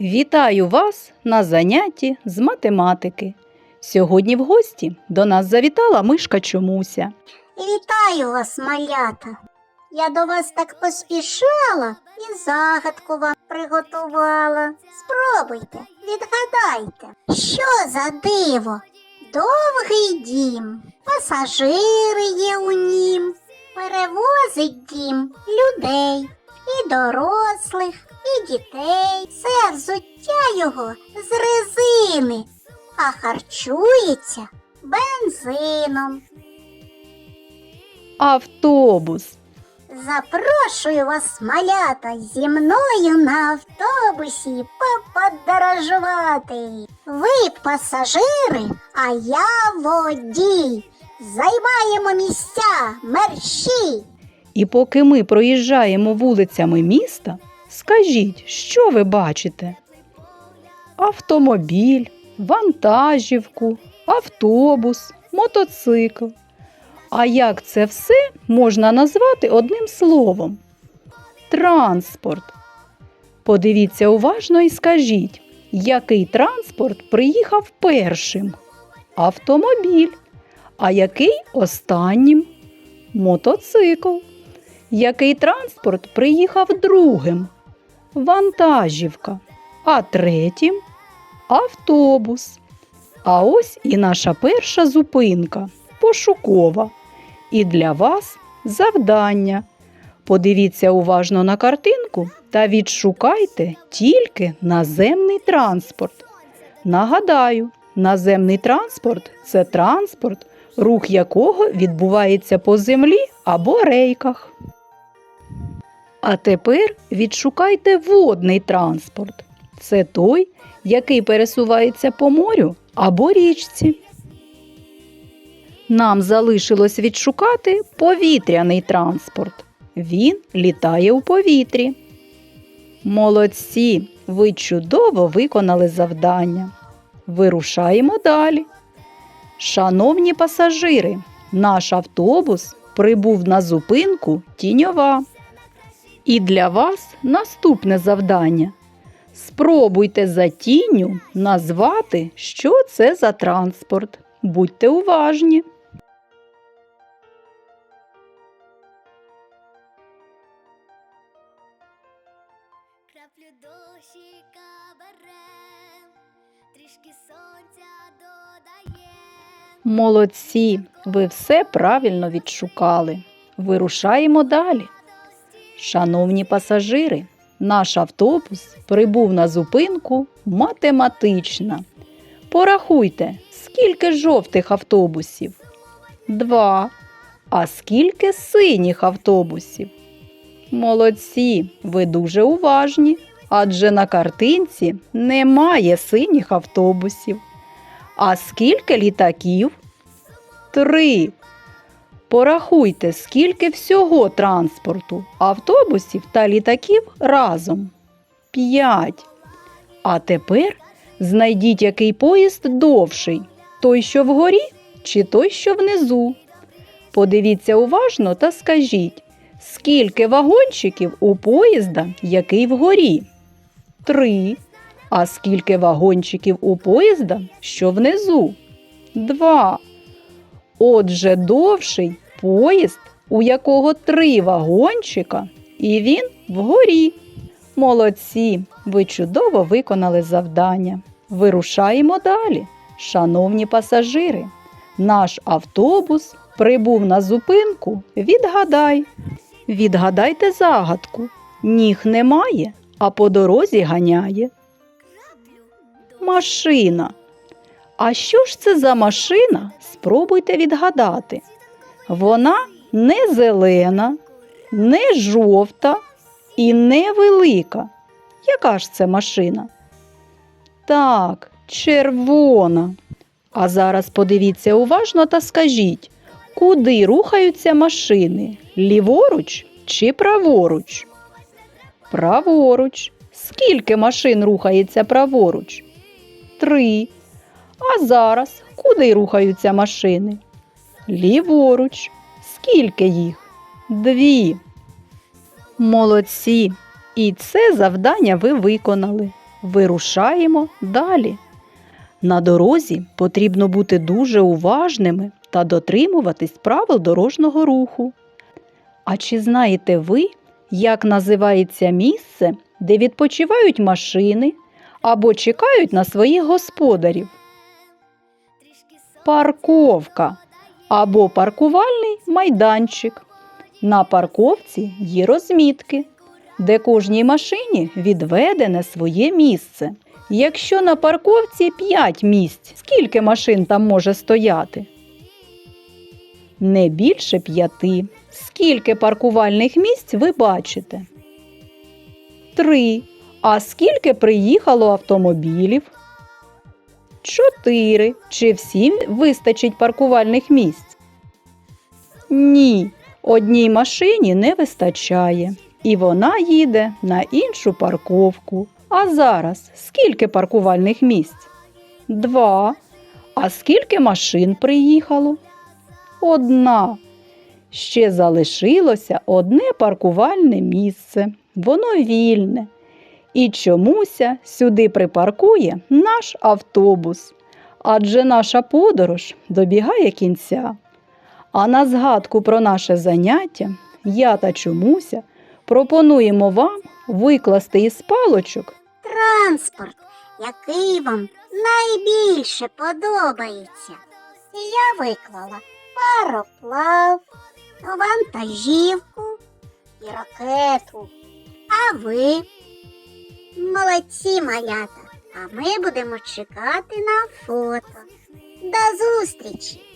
Вітаю вас на занятті з математики. Сьогодні в гості до нас завітала мишка Чомуся. Вітаю вас, малята. Я до вас так поспішала і загадку вам приготувала. Спробуйте, відгадайте, що за диво? Довгий дім, пасажири є у нім, перевозить дім людей, і дорослих, і дітей. Все взуття його з резини, а харчується бензином. Автобус. Запрошую вас, малята, зі мною на автобусі поподорожувати. Ви пасажири, а я водій. Займаємо місця, мерщі. І поки ми проїжджаємо вулицями міста, скажіть, що ви бачите? Автомобіль, вантажівку, автобус, мотоцикл. А як це все можна назвати одним словом? Транспорт. Подивіться уважно і скажіть, який транспорт приїхав першим? Автомобіль. А який останнім? Мотоцикл. Який транспорт приїхав другим? Вантажівка. А третім автобус. А ось і наша перша зупинка пошукова. І для вас завдання. Подивіться уважно на картинку та відшукайте тільки наземний транспорт. Нагадаю, наземний транспорт це транспорт, рух якого відбувається по землі або рейках. А тепер відшукайте водний транспорт. Це той, який пересувається по морю або річці. Нам залишилось відшукати повітряний транспорт. Він літає у повітрі. Молодці, ви чудово виконали завдання. Вирушаємо далі. Шановні пасажири, наш автобус прибув на зупинку тіньова. І для вас наступне завдання. Спробуйте за тінню назвати, що це за транспорт. Будьте уважні. Краплю дощика берем, трішки сонця додаєм. Молодці, ви все правильно відшукали. Вирушаємо далі. Шановні пасажири, наш автобус прибув на зупинку математична. Порахуйте, скільки жовтих автобусів? Два. А скільки синіх автобусів? Молодці, ви дуже уважні, адже на картинці немає синіх автобусів. А скільки літаків? Три. Порахуйте, скільки всього транспорту, автобусів та літаків разом. П'ять. А тепер знайдіть, який поїзд довший той, що вгорі, чи той, що внизу. Подивіться уважно та скажіть, скільки вагончиків у поїзда, який вгорі? Три. А скільки вагончиків у поїзда, що внизу? Два. Отже, довший поїзд, у якого три вагончика, і він вгорі. Молодці, ви чудово виконали завдання. Вирушаємо далі. Шановні пасажири, наш автобус прибув на зупинку. Відгадай. Відгадайте загадку. Ніг немає, а по дорозі ганяє. Машина. А що ж це за машина? Спробуйте відгадати. Вона не зелена, не жовта і не велика. Яка ж це машина? Так, червона. А зараз подивіться уважно та скажіть, куди рухаються машини? Ліворуч чи праворуч? Праворуч. Скільки машин рухається праворуч? Три. А зараз куди рухаються машини? Ліворуч. Скільки їх? Дві. Молодці. І це завдання ви виконали. вирушаємо далі. На дорозі потрібно бути дуже уважними та дотримуватись правил дорожнього руху. А чи знаєте ви, як називається місце, де відпочивають машини або чекають на своїх господарів? Парковка або паркувальний майданчик. На парковці є розмітки, де кожній машині відведене своє місце. Якщо на парковці 5 місць, скільки машин там може стояти? Не більше п'яти. Скільки паркувальних місць ви бачите? Три. А скільки приїхало автомобілів? Чотири. Чи всім вистачить паркувальних місць? Ні, одній машині не вистачає, і вона їде на іншу парковку. А зараз скільки паркувальних місць? Два. А скільки машин приїхало? Одна. Ще залишилося одне паркувальне місце. Воно вільне. І чомуся сюди припаркує наш автобус. Адже наша подорож добігає кінця. А на згадку про наше заняття я та чомуся пропонуємо вам викласти із палочок Транспорт, який вам найбільше подобається. Я виклала пароплав, вантажівку і ракету. А ви? Молодці малята, а ми будемо чекати на фото. До зустрічі!